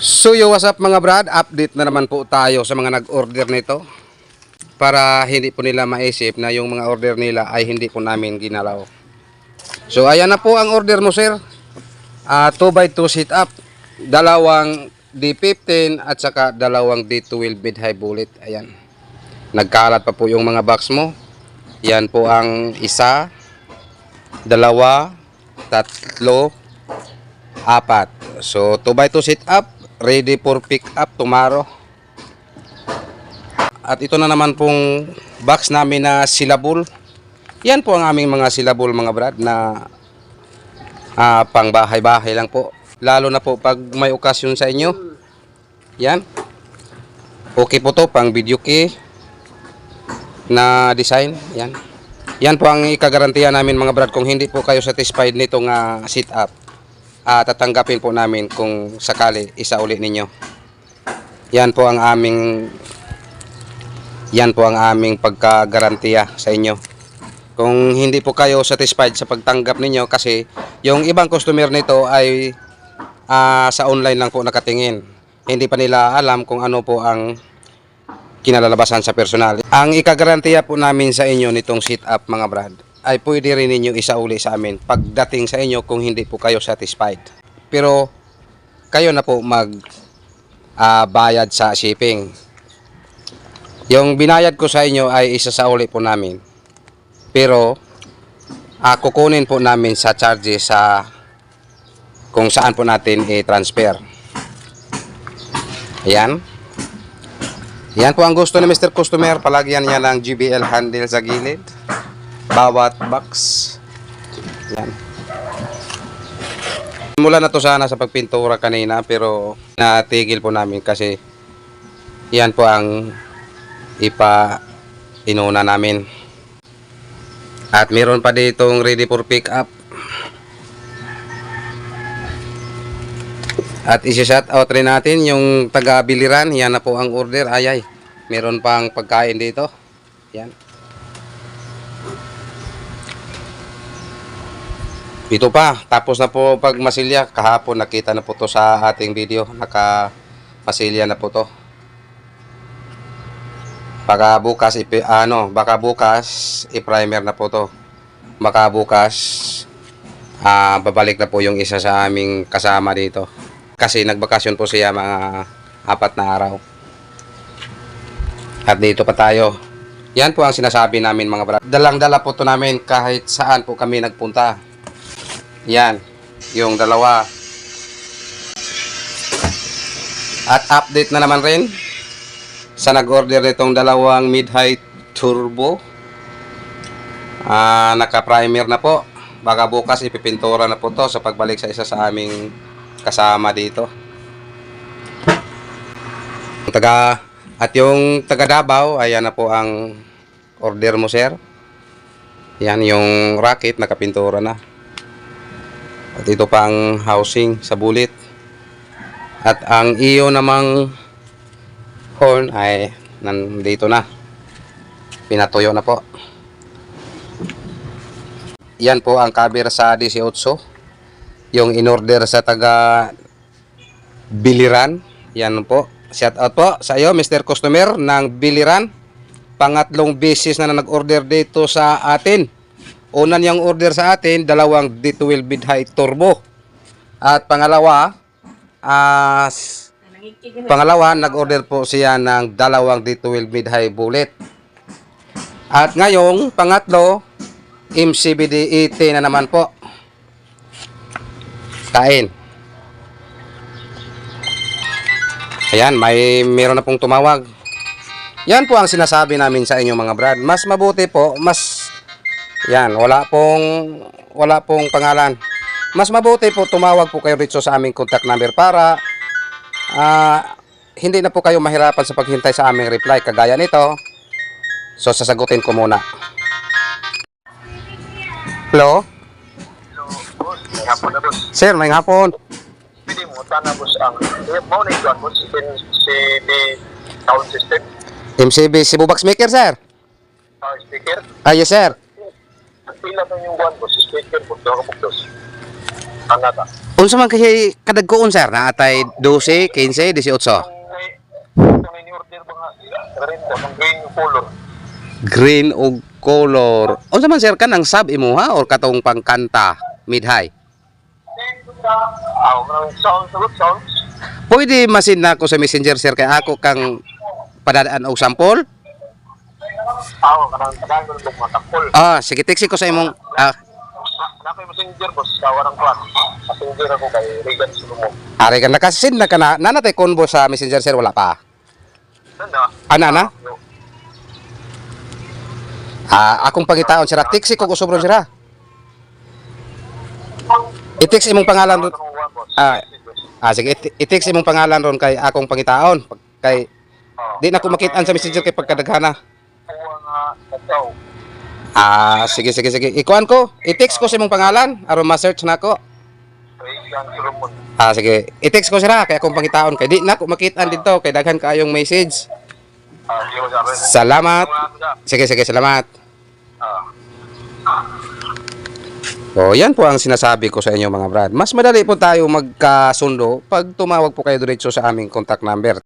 So yo, what's up mga brad? Update na naman po tayo sa mga nag-order nito para hindi po nila maisip na yung mga order nila ay hindi po namin ginalaw. So ayan na po ang order mo sir. Ah 2x2 sit up, dalawang D15 at saka dalawang D12 bed high bullet. Ayan. Nagkalat pa po yung mga box mo. Yan po ang isa, dalawa, tatlo, apat. So 2x2 sit up, ready for pick up tomorrow. At ito na naman pong box namin na silabul. Yan po ang aming mga silabul mga brad na ah, pang bahay-bahay lang po. Lalo na po pag may okasyon sa inyo. Yan. Okay po to pang video key na design. Yan. Yan po ang ikagarantiya namin mga brad kung hindi po kayo satisfied nitong ah, sit up. ah, tatanggapin po namin kung sakali isa uli ninyo. Yan po ang aming yan po ang aming pagkagarantiya sa inyo. Kung hindi po kayo satisfied sa pagtanggap ninyo kasi yung ibang customer nito ay ah, sa online lang po nakatingin. Hindi pa nila alam kung ano po ang kinalalabasan sa personal. Ang ikagarantiya po namin sa inyo nitong sit up mga brad ay pwede rin ninyo isauli sa amin pagdating sa inyo kung hindi po kayo satisfied. Pero kayo na po mag ah, bayad sa shipping. Yung binayad ko sa inyo ay isa sa po namin. Pero ah, kukunin po namin sa charges sa kung saan po natin i-transfer. Ayan. Yan po ang gusto ni Mr. Customer. Palagyan niya ng GBL handle sa gilid. Bawat box. Yan. Mula na to sana sa pagpintura kanina pero natigil po namin kasi yan po ang ipa inuna namin. At meron pa ditong ready for pick up. At isi-shout out rin natin yung taga-biliran. Yan na po ang order. Ay ay. Meron pang pagkain dito. Yan. Ito pa. Tapos na po pag masilya. Kahapon nakita na po to sa ating video. Naka masilya na po to. Baka bukas ipi, ano, baka bukas i-primer na po to. Baka bukas ah babalik na po yung isa sa aming kasama dito kasi nagbakasyon po siya mga apat na araw. At dito pa tayo. Yan po ang sinasabi namin mga brad. Dalang-dala po to namin kahit saan po kami nagpunta. Yan. Yung dalawa. At update na naman rin sa nag-order nitong dalawang mid-height turbo. Ah, naka-primer na po. Baka bukas ipipintura na po to sa pagbalik sa isa sa aming kasama dito. Taga at yung taga Davao, ayan na po ang order mo sir. Yan yung racket nakapintura na. At ito pa ang housing sa bulit. At ang iyo namang horn ay nandito na. Pinatuyo na po. Yan po ang cover sa 18 yung in-order sa taga Biliran. Yan po. Shout out po sa iyo, Mr. Customer ng Biliran. Pangatlong beses na, na nag-order dito sa atin. Una niyang order sa atin, dalawang D12 bid high turbo. At pangalawa, s- pangalawa, nag-order po siya ng dalawang D12 mid high bullet. At ngayong pangatlo, MCBD 80 na naman po. Kain. Ayan, may meron na pong tumawag. Yan po ang sinasabi namin sa inyo mga brad. Mas mabuti po, mas yan, wala pong wala pong pangalan. Mas mabuti po tumawag po kayo dito sa aming contact number para ah, hindi na po kayo mahirapan sa paghintay sa aming reply kagaya nito. So sasagutin ko muna. Hello? Hapon na boss. Sir, may hapon. Pwede mo, tana boss ang mo na ito boss the sound system MCB Cebu Box Maker, sir. uh, speaker. Ah, yes, sir. Pila mo yung one boss speaker boss daw ka boss. Ano ta? Unsa man kay kadagkoon sir na atay 12, 15, 18. Kung may, kung may ni-order ba nga, rin po, ang green color. Green og color. Unsa man sir kanang sub imuha or katong pangkanta mid high? Ah. Pwede masin na ako sa messenger sir kay ako kang padadaan og sample. Ah, kanang kanang ko ng mga takol. Ah, sige text ko sa imong ah, Na ko messenger boss, sa warang class. Messenger ako kay Regan Sulumo. ari ka nakasin na kana nanatay convo sa messenger sir wala pa. Nanda. Ana na? Yo. Ah, akong pangitaon sira text ko ko sobro sira. I-text imong pangalan ron. Ah, ah sige i-text imong pangalan ron kay akong pangitaon kay Ah. di na ko makitaan sa messenger kay pagkadaghana. Nagtaw. Ah, sige sige sige. Ikuan ko. I-text ko sa imong pangalan aron ma-search na ko. Regan Sulumo. Ah, sige. I-text ko sila kay akong pangitaon kay di na ko makitaan dito kay daghan kaayong message. Salamat. Sige sige, salamat. So, yan po ang sinasabi ko sa inyo mga brad. Mas madali po tayo magkasundo pag tumawag po kayo diretso sa aming contact number.